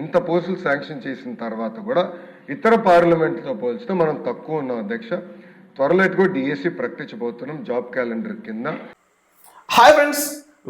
ఇంత పోస్టులు శాంక్షన్ చేసిన తర్వాత కూడా ఇతర పార్లమెంట్తో పోల్చితే మనం తక్కువ ఉన్నాం అధ్యక్ష. త్వరలో ఎటుకో డిఎస్సి ప్రకటించబోతున్నాం జాబ్ క్యాలెండర్ కింద. Hi friends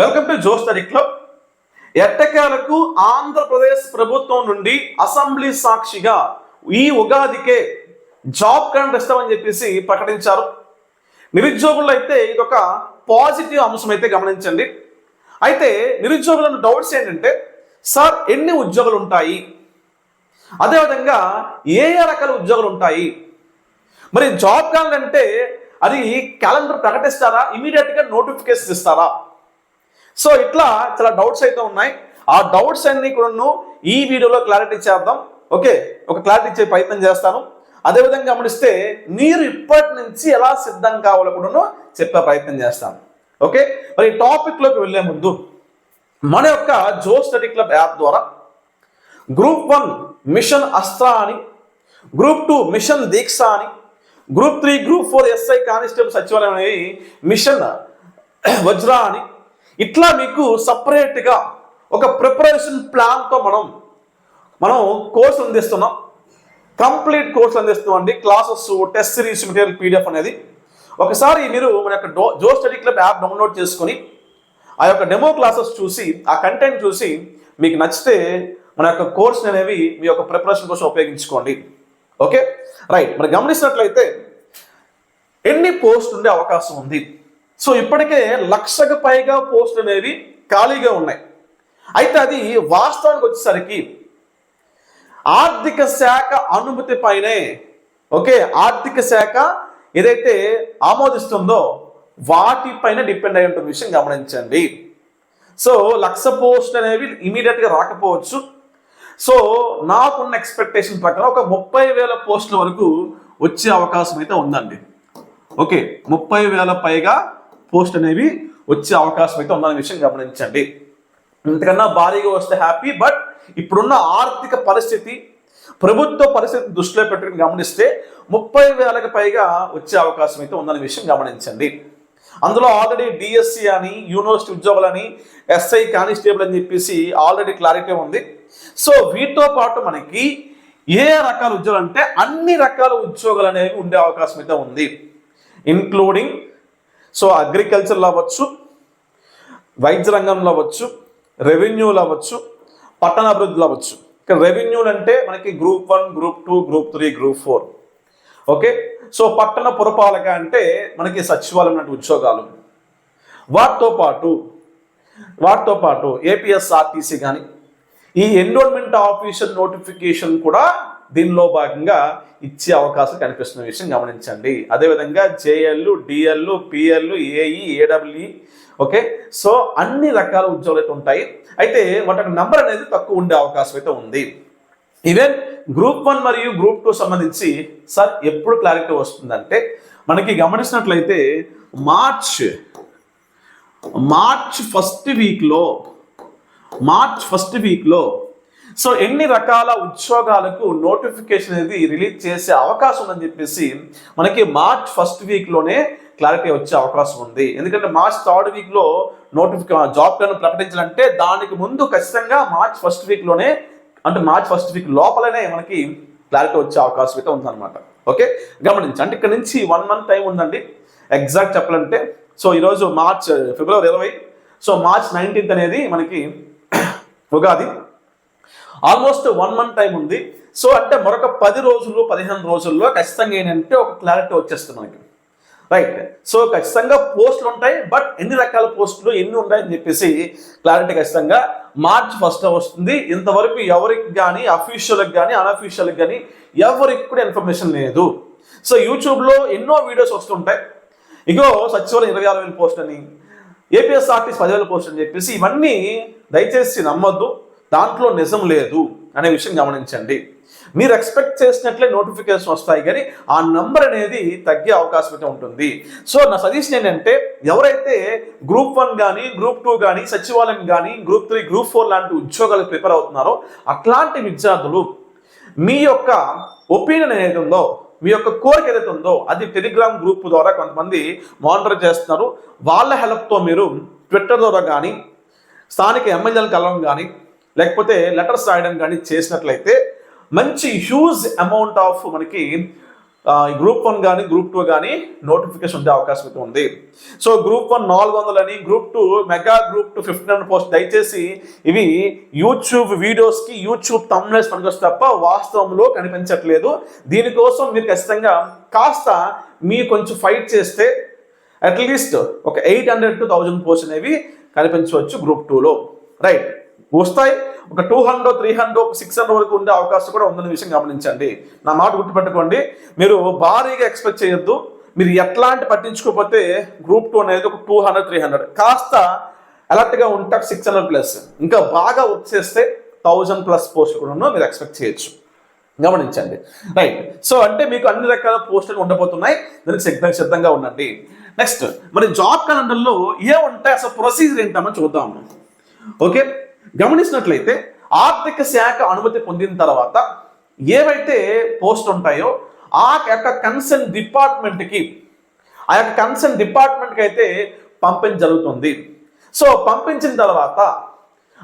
welcome to Jo's club ఎట్టకేలకు ఆంధ్రప్రదేశ్ ప్రభుత్వం నుండి అసెంబ్లీ సాక్షిగా ఈ ఉగాదికే జాబ్ క్యాలెండర్ ఇస్తామని చెప్పేసి ప్రకటించారు. నిరుద్యోగుల్లో అయితే ఇదొక పాజిటివ్ అంశం అయితే గమనించండి. అయితే నిరుద్యోగులను డౌట్స్ ఏంటంటే సార్ ఎన్ని ఉద్యోగాలు ఉంటాయి అదేవిధంగా ఏ ఏ రకాల ఉద్యోగాలు ఉంటాయి మరి జాబ్ కావాలంటే అది క్యాలెండర్ ప్రకటిస్తారా? ఇమీడియట్గా నోటిఫికేషన్ ఇస్తారా? సో ఇట్లా చాలా డౌట్స్ అయితే ఉన్నాయి. ఆ డౌట్స్ అన్ని కూడా ఈ వీడియోలో క్లారిటీ చేద్దాం. ఓకే ఒక క్లారిటీ ఇచ్చే ప్రయత్నం చేస్తాను. అదేవిధంగా గమనిస్తే మీరు ఇప్పటి నుంచి ఎలా సిద్ధం కావాలో కూడా చెప్పే ప్రయత్నం చేస్తాను. ఓకే మరి టాపిక్లోకి వెళ్ళే ముందు మన యొక్క జో స్టడీ క్లబ్ యాప్ ద్వారా గ్రూప్ వన్ మిషన్ అస్త్ర అని గ్రూప్ టూ మిషన్ దీక్ష అని group three group four SI constable సచివాలయం అనేది మిషన్ వజ్రా అని ఇట్లా మీకు సపరేట్గా ఒక ప్రిపరేషన్ ప్లాన్తో మనం మనం కోర్స్ అందిస్తున్నాం. కంప్లీట్ కోర్స్ అందిస్తున్నాం అండి classes test series material PDF అనేది. ఒకసారి మీరు మన యొక్క do Jo study club app download చేసుకొని ఆ యొక్క డెమో క్లాసెస్ చూసి ఆ కంటెంట్ చూసి మీకు నచ్చితే మన యొక్క కోర్స్ అనేవి మీ యొక్క ప్రిపరేషన్ కోసం ఉపయోగించుకోండి. ఓకే రైట్ మరి గమనించినట్లయితే ఎన్ని పోస్ట్ ఉండే అవకాశం ఉంది. సో ఇప్పటికే లక్షకు పైగా పోస్ట్ అనేవి ఖాళీగా ఉన్నాయి. అయితే అది వాస్తవానికి వచ్చేసరికి ఆర్థిక శాఖ అనుమతి పైనే ఓకే ఆర్థిక శాఖ ఏదైతే ఆమోదిస్తుందో వాటిపైన డిపెండ్ అయి ఉంటుంది విషయం గమనించండి. సో లక్ష పోస్ట్ అనేవి ఇమీడియట్గా రాకపోవచ్చు. సో నాకున్న ఎక్స్పెక్టేషన్ ప్రకారం ఒక ముప్పై వేల పోస్టుల వరకు వచ్చే అవకాశం అయితే ఉందండి. ఓకే ముప్పై వేల పైగా పోస్ట్ అనేవి వచ్చే అవకాశం అయితే ఉందనే విషయం గమనించండి. ఇంతకన్నా భారీగా వస్తే హ్యాపీ బట్ ఇప్పుడున్న ఆర్థిక పరిస్థితి ప్రభుత్వ పరిస్థితి దృష్టిలో పెట్టుకుని గమనిస్తే ముప్పై వేలకు పైగా వచ్చే అవకాశం అయితే ఉందనే విషయం గమనించండి. అందులో ఆల్రెడీ డిఎస్సి అని యూనివర్సిటీ ఉద్యోగులని ఎస్ఐ కానిస్టేబుల్ అని చెప్పేసి ఆల్రెడీ క్లారిటీ ఉంది. సో వీటితో పాటు మనకి ఏ రకాల ఉద్యోగాలు అంటే అన్ని రకాల ఉద్యోగాలు అనేవి ఉండే అవకాశం అయితే ఉంది. ఇన్క్లూడింగ్ సో అగ్రికల్చర్లో అవ్వచ్చు వైద్య రంగంలో అవ్వచ్చు రెవెన్యూలు అవ్వచ్చు పట్టణ అభివృద్ధిలో అవ్వచ్చు. ఇక్కడ రెవెన్యూలు అంటే మనకి group one group two group three group four okay so పట్టణ పురపాలక అంటే మనకి సచివాలయం లాంటి ఉద్యోగాలు. వాటితో పాటు వాటితో పాటు ఏపీఎస్ఆర్టీసీ కానీ ఈ ఎన్రోల్మెంట్ ఆఫీసర్ నోటిఫికేషన్ కూడా దీనిలో భాగంగా ఇచ్చే అవకాశం కనిపిస్తున్న విషయం గమనించండి. అదేవిధంగా JL DL PL AE AW okay? So అన్ని రకాల ఉద్యోగాలు అయితే ఉంటాయి. అయితే వాటి నంబర్ అనేది తక్కువ ఉండే అవకాశం అయితే ఉంది. ఈవెన్ గ్రూప్ వన్ మరియు గ్రూప్ టూ సంబంధించి సార్ ఎప్పుడు క్లారిటీ వస్తుందంటే మనకి గమనించినట్లయితే మార్చ్ మార్చ్ ఫస్ట్ వీక్లో మార్చ్ ఫస్ట్ వీక్లో సో ఎన్ని రకాల ఉద్యోగాలకు నోటిఫికేషన్ అనేది రిలీజ్ చేసే అవకాశం ఉందని చెప్పేసి మనకి మార్చ్ ఫస్ట్ వీక్లోనే క్లారిటీ వచ్చే అవకాశం ఉంది. ఎందుకంటే మార్చ్ థర్డ్ వీక్లో నోటిఫికే జాబ్ కానీ ప్రకటించాలంటే దానికి ముందు ఖచ్చితంగా మార్చ్ ఫస్ట్ వీక్లోనే అంటే మార్చ్ ఫస్ట్ వీక్ లోపలనే మనకి క్లారిటీ వచ్చే అవకాశం అయితే ఉందన్నమాట. ఓకే గమనించి అంటే ఇక్కడ నుంచి వన్ మంత్ టైం ఉందండి. ఎగ్జాక్ట్ చెప్పాలంటే సో ఈరోజు మార్చ్ ఫిబ్రవరి uh, ఇరవై సో మార్చ్ నైన్టీన్త్ అనేది మనకి Ugadi. Almost one month time ఉంది. సో అంటే మరొక పది రోజుల్లో పదిహేను రోజుల్లో ఖచ్చితంగా ఏంటంటే ఒక క్లారిటీ వచ్చేస్తుంది మనకి. రైట్ సో ఖచ్చితంగా పోస్టులు ఉంటాయి బట్ ఎన్ని రకాల పోస్టులు ఎన్ని ఉంటాయని చెప్పేసి క్లారిటీ ఖచ్చితంగా మార్చ్ ఫస్ట్ వస్తుంది. ఇంతవరకు ఎవరికి కానీ అఫీషియల్కి కానీ అన్అఫీషియల్కి కానీ ఎవరికి కూడా ఇన్ఫర్మేషన్ లేదు. సో యూట్యూబ్లో ఎన్నో వీడియోస్ వస్తుంటాయి. ఇగో సచివాలయం ఇరవై ఆరు వేల పోస్ట్ అని ఏపీఎస్ఆర్టీస్ పదివేల పోస్ట్ అని చెప్పేసి ఇవన్నీ దయచేసి నమ్మద్దు. దాంట్లో నిజం లేదు అనే విషయం గమనించండి. మీరు ఎక్స్పెక్ట్ చేసినట్లే నోటిఫికేషన్ వస్తాయి కానీ ఆ నంబర్ అనేది తగ్గే అవకాశం అయితే ఉంటుంది. సో నా సజెషన్ ఏంటంటే ఎవరైతే గ్రూప్ వన్ కానీ గ్రూప్ టూ కానీ సచివాలయం కానీ గ్రూప్ త్రీ గ్రూప్ ఫోర్ లాంటి ఉద్యోగాలు ప్రిపేర్ అవుతున్నారో అట్లాంటి విద్యార్థులు మీ యొక్క ఒపీనియన్ ఏదైతే ఉందో మీ యొక్క కోరిక ఏదైతే ఉందో అది టెలిగ్రామ్ గ్రూప్ ద్వారా కొంతమంది మానిటర్ చేస్తున్నారు. వాళ్ళ హెల్ప్తో మీరు ట్విట్టర్ ద్వారా కానీ స్థానిక ఎమ్మెల్యేలను కలవడం కానీ లేకపోతే లెటర్స్ రాయడం కానీ చేసినట్లయితే మంచి హ్యూజ్ అమౌంట్ ఆఫ్ మనకి గ్రూప్ వన్ కానీ గ్రూప్ టూ కానీ నోటిఫికేషన్ ఉండే అవకాశం అయితే ఉంది. సో గ్రూప్ వన్ నాలుగు వందలని group two mega group two fifteen hundred post దయచేసి ఇవి యూట్యూబ్ వీడియోస్కి యూట్యూబ్ తమ్లెస్ పనికొస్తే తప్ప వాస్తవంలో కనిపించట్లేదు. దీనికోసం మీరు ఖచ్చితంగా కాస్త మీరు కొంచెం ఫైట్ చేస్తే అట్లీస్ట్ ఒక eight hundred to thousand post అనేవి కనిపించవచ్చు గ్రూప్ టూలో రైట్ వస్తాయి. ఒక two hundred three hundred six hundred వరకు ఉండే అవకాశం కూడా ఉందని విషయం గమనించండి. నా మాట గుర్తుపెట్టుకోండి. మీరు భారీగా ఎక్స్పెక్ట్ చేయొద్దు. మీరు ఎట్లాంటి పట్టించుకోకపోతే గ్రూప్ టూ అనేది ఒక టూ హండ్రెడ్ త్రీ హండ్రెడ్ కాస్త అలర్ట్గా ఉంటే సిక్స్ హండ్రెడ్ ప్లస్ ఇంకా బాగా వర్క్ చేస్తే థౌజండ్ ప్లస్ పోస్ట్ కూడా మీరు ఎక్స్పెక్ట్ చేయొచ్చు. గమనించండి. రైట్ సో అంటే మీకు అన్ని రకాల పోస్టులు ఉండబోతున్నాయి. దానికి సిద్ధంగా సిద్ధంగా ఉండండి. నెక్స్ట్ మరి జాబ్ క్యాలెండర్లో ఏ ఉంటాయి? అసలు ప్రొసీజర్ ఏంటామని చూద్దాం. ఓకే గమనించినట్లయితే ఆర్థిక శాఖ అనుమతి పొందిన తర్వాత ఏవైతే పోస్ట్ ఉంటాయో ఆ యొక్క కన్సర్న్ డిపార్ట్మెంట్కి ఆ యొక్క కన్సర్న్ డిపార్ట్మెంట్కి అయితే పంపించ జరుగుతుంది. సో పంపించిన తర్వాత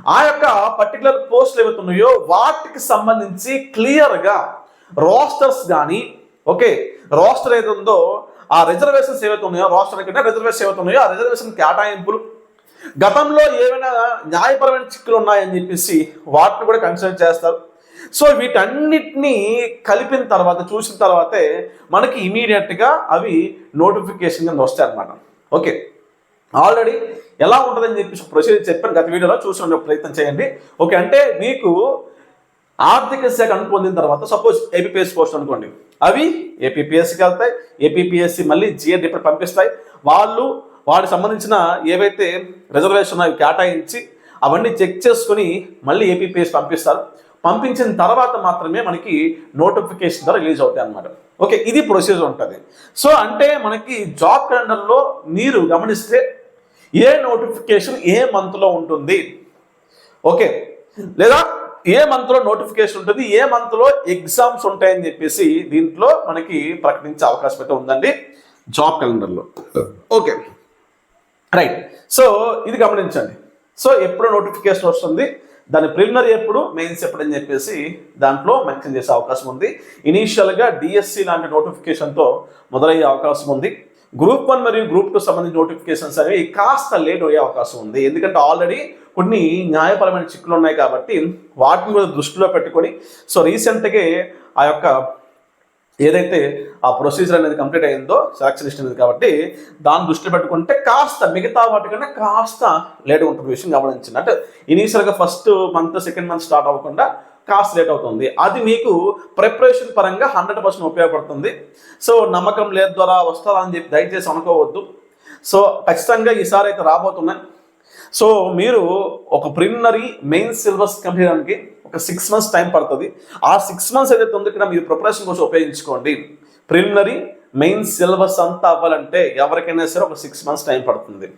ఆ యొక్క పర్టికులర్ పోస్టులు ఏవైతున్నాయో వాటికి సంబంధించి క్లియర్గా రోస్టర్స్ కానీ ఓకే రోస్టర్ ఏది ఉందో ఆ రిజర్వేషన్స్ ఏవైతే ఉన్నాయో రోస్టర్ కింద రిజర్వేషన్ ఏవైతే ఉన్నాయో ఆ రిజర్వేషన్ కేటాయింపులు గతంలో ఏమైనా న్యాయపరమైన చిక్కులు ఉన్నాయని చెప్పేసి వాటిని కూడా కన్సిడర్ చేస్తారు. సో వీటన్నిటినీ కలిపిన తర్వాత చూసిన తర్వాతే మనకి ఇమీడియట్గా అవి నోటిఫికేషన్ కింద వస్తాయి అన్నమాట ఓకే. ఆల్రెడీ ఎలా ఉంటుందని చెప్పేసి ప్రొసీజర్ చెప్పాను. గత వీడియోలో చూసిన ప్రయత్నం చేయండి. ఓకే అంటే మీకు ఆర్థిక శాఖ అనుపొందిన తర్వాత సపోజ్ ఏపీపీఎస్ పోస్ట్ అనుకోండి. అవి ఏపీఎస్సికి వెళ్తాయి. ఏపీపీఎస్సీ మళ్ళీ జిఎడ్ ఇప్పుడు పంపిస్తాయి. వాళ్ళు వాటికి సంబంధించిన ఏవైతే రిజర్వేషన్ అవి కేటాయించి అవన్నీ చెక్ చేసుకుని మళ్ళీ ఏపీపీఎస్ పంపిస్తారు. పంపించిన తర్వాత మాత్రమే మనకి నోటిఫికేషన్ ద్వారా రిలీజ్ అవుతాయి అన్నమాట. ఓకే ఇది ప్రొసీజర్ ఉంటుంది. సో అంటే మనకి జాబ్ క్యాలెండర్లో మీరు గమనిస్తే ఏ నోటిఫికేషన్ ఏ మంత్లో ఉంటుంది? ఓకే లేదా ఏ మంత్లో నోటిఫికేషన్ ఉంటుంది? ఏ మంత్లో ఎగ్జామ్స్ ఉంటాయని చెప్పేసి దీంట్లో మనకి ప్రకటించే అవకాశం అయితే ఉందండి జాబ్ క్యాలెండర్లో. ఓకే. రైట్ సో ఇది గమనించండి. సో ఎప్పుడు నోటిఫికేషన్ వస్తుంది. దాని ప్రిలిమినరీ ఎప్పుడు? మెయిన్స్ ఎప్పుడు అని చెప్పేసి దాంట్లో మెన్షన్ చేసే అవకాశం ఉంది. ఇనీషియల్గా డిఎస్సి లాంటి నోటిఫికేషన్తో మొదలయ్యే అవకాశం ఉంది. గ్రూప్ వన్ మరియు గ్రూప్ టూ సంబంధించిన నోటిఫికేషన్స్ అనేవి కాస్త లేట్ అయ్యే అవకాశం ఉంది. ఎందుకంటే ఆల్రెడీ కొన్ని న్యాయపరమైన చిక్కులు ఉన్నాయి కాబట్టి వాటిని కూడా దృష్టిలో పెట్టుకొని సో రీసెంట్గా ఆ యొక్క ఏదైతే ఆ ప్రొసీజర్ అనేది కంప్లీట్ అయిందో సెలక్షన్ లిస్ట్ అనేది కాబట్టి దాన్ని దృష్టిలో పెట్టుకుంటే కాస్త మిగతా వాటికన్నా కాస్త లేట్ ఉంటుంది విషయం గమనించింది అంటే ఇనీషియల్గా first month second month start అవ్వకుండా కాస్త లేట్ అవుతుంది. అది మీకు ప్రిపరేషన్ పరంగా హండ్రెడ్ పర్సెంట్ ఉపయోగపడుతుంది. సో నమ్మకం లేదు ద్వారా వస్తారా అని చెప్పి దయచేసి అనుకోవద్దు. సో ఖచ్చితంగా ఈసారి అయితే రాబోతున్నాయి. సో మీరు ఒక ప్రిలిమినరీ మెయిన్ సిలబస్ కంప్లీట్ ఒక సిక్స్ మంత్స్ టైం పడుతుంది. ఆ సిక్స్ మంత్స్ ఏదైతే ఉందో ఇక్కడ మీరు ప్రిపరేషన్ కోసం ఉపయోగించుకోండి. ప్రిలిమినరీ మెయిన్ సిలబస్ అంతా అవ్వాలంటే ఎవరికైనా సరే ఒక సిక్స్ మంత్స్ టైం పడుతుంది.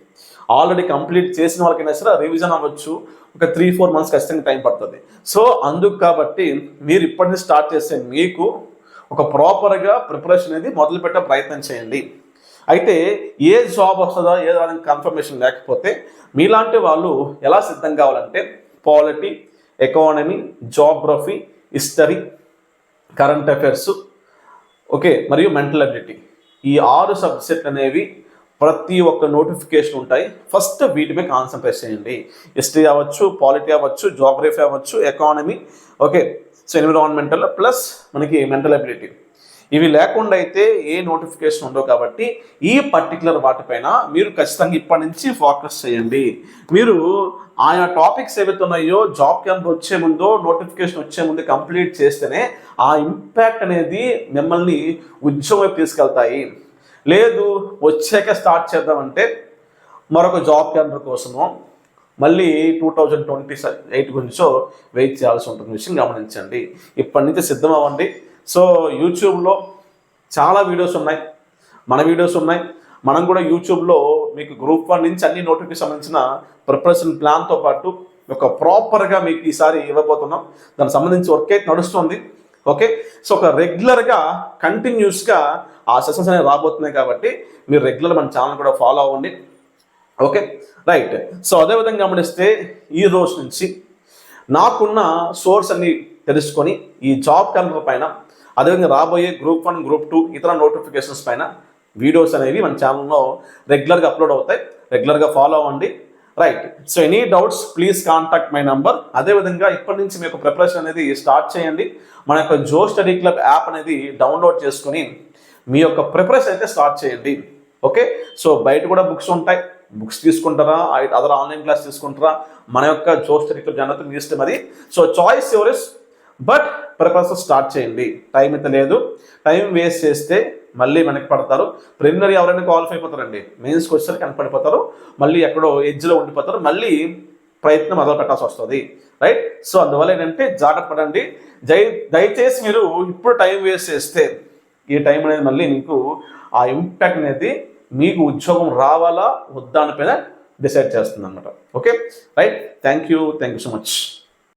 ఆల్రెడీ కంప్లీట్ చేసిన వాళ్ళకైనా సరే రివిజన్ అవ్వచ్చు. ఒక త్రీ ఫోర్ మంత్స్ ఖచ్చితంగా టైం పడుతుంది. సో అందుకు కాబట్టి మీరు ఇప్పటి నుంచి స్టార్ట్ చేస్తే మీకు ఒక ప్రాపర్గా ప్రిపరేషన్ అనేది మొదలుపెట్టే ప్రయత్నం చేయండి. అయితే ఏ జాబ్ వస్తుందో ఏ దానికి కన్ఫర్మేషన్ లేకపోతే మీలాంటి వాళ్ళు ఎలా సిద్ధం కావాలంటే polity economy geography history current affairs okay మరియు మెంటల్ అబిలిటీ ఈ ఆరు సబ్జెక్ట్ అనేవి ప్రతి ఒక్క నోటిఫికేషన్ ఉంటాయి. ఫస్ట్ వీటి మీద కాన్సన్ట్రేట్ చేయండి. హిస్టరీ అవ్వచ్చు పాలిటీ అవ్వచ్చు జాగ్రఫీ అవ్వచ్చు economy okay so environmental plus మనకి మెంటల్ అబిలిటీ ఇవి లేకుండా అయితే ఏ నోటిఫికేషన్ ఉండవు కాబట్టి ఈ పర్టికులర్ వాటిపైన మీరు ఖచ్చితంగా ఇప్పటి నుంచి ఫోకస్ చేయండి. మీరు ఆయా టాపిక్స్ ఏవైతే ఉన్నాయో జాబ్ క్యాంప్ వచ్చే ముందో నోటిఫికేషన్ వచ్చే ముందు కంప్లీట్ చేస్తేనే ఆ ఇంపాక్ట్ అనేది మిమ్మల్ని ఉద్యోగం తీసుకెళ్తాయి. లేదు వచ్చాక స్టార్ట్ చేద్దామంటే మరొక జాబ్ క్యాంపర్ కోసమో మళ్ళీ టూ థౌజండ్ ట్వంటీ ఎయిట్ గురించో వెయిట్ చేయాల్సి ఉంటుంది విషయం గమనించండి. ఇప్పటి నుంచి సిద్ధం అవ్వండి. సో యూట్యూబ్లో చాలా వీడియోస్ ఉన్నాయి. మన వీడియోస్ ఉన్నాయి. మనం కూడా యూట్యూబ్లో మీకు గ్రూప్ వన్ నుంచి అన్ని నోటిఫికేషన్ సంబంధించిన ప్రిపరేషన్ ప్లాన్తో పాటు ఒక ప్రాపర్గా మీకు ఈసారి ఇవ్వబోతున్నాం. దానికి సంబంధించి వర్క్ అయితే నడుస్తుంది. ఓకే? సో ఒక రెగ్యులర్గా కంటిన్యూస్గా ఆ సెషన్స్ అనేవి రాబోతున్నాయి కాబట్టి మీరు రెగ్యులర్ మన ఛానల్ కూడా ఫాలో అవ్వండి. ఓకే? రైట్. సో అదేవిధంగా గమనిస్తే ఈ రోజు నుంచి నాకున్న సోర్స్ అన్ని తెలుసుకొని ఈ జాబ్ క్యాలెండర్ పైన అదేవిధంగా రాబోయే గ్రూప్ వన్ గ్రూప్ టూ ఇతర నోటిఫికేషన్స్ పైన వీడియోస్ అనేవి మన ఛానల్లో రెగ్యులర్గా అప్లోడ్ అవుతాయి. రెగ్యులర్గా ఫాలో అవ్వండి. Right. So any doubts please contact my number. అదేవిధంగా ఇప్పటి నుంచి మీకు ప్రిపరేషన్ అనేది స్టార్ట్ చేయండి. మన యొక్క జో స్టడీ క్లబ్ యాప్ అనేది డౌన్లోడ్ చేసుకొని మీ యొక్క ప్రిపరేషన్ అయితే స్టార్ట్ చేయండి. ఓకే? సో బయట కూడా బుక్స్ ఉంటాయి. బుక్స్ తీసుకుంటారా? అదర్ ఆన్లైన్ క్లాస్ తీసుకుంటారా? మన యొక్క జో స్టడీ క్లబ్ జనత మీ ఇష్టం అది. సో చాయిస్ ఎవరిస్ బట్ ప్రిపరేషన్ స్టార్ట్ చేయండి. టైం అయితే లేదు. టైం వేస్ట్ చేస్తే మళ్ళీ వెనక్కి పడతారు. ప్రిలిమినరీ ఎవరైనా క్వాలిఫై అయిపోతారండి. మెయిన్స్కి వచ్చేసరికి కనపడిపోతారు. మళ్ళీ ఎక్కడో ఎడ్జ్లో ఉండిపోతారు. మళ్ళీ ప్రయత్నం మొదలు పెట్టాల్సి వస్తుంది. రైట్? సో అందువల్ల ఏంటంటే జాగ్రత్త పడండి. దయ దయచేసి మీరు ఇప్పుడు టైం వేస్ట్ చేస్తే ఈ టైం అనేది మళ్ళీ మీకు ఆ ఇంపాక్ట్ అనేది మీకు ఉద్యోగం రావాలా? వద్దా? అని పైన డిసైడ్ చేస్తుంది అనమాట okay? Right? Thank you thank you so much.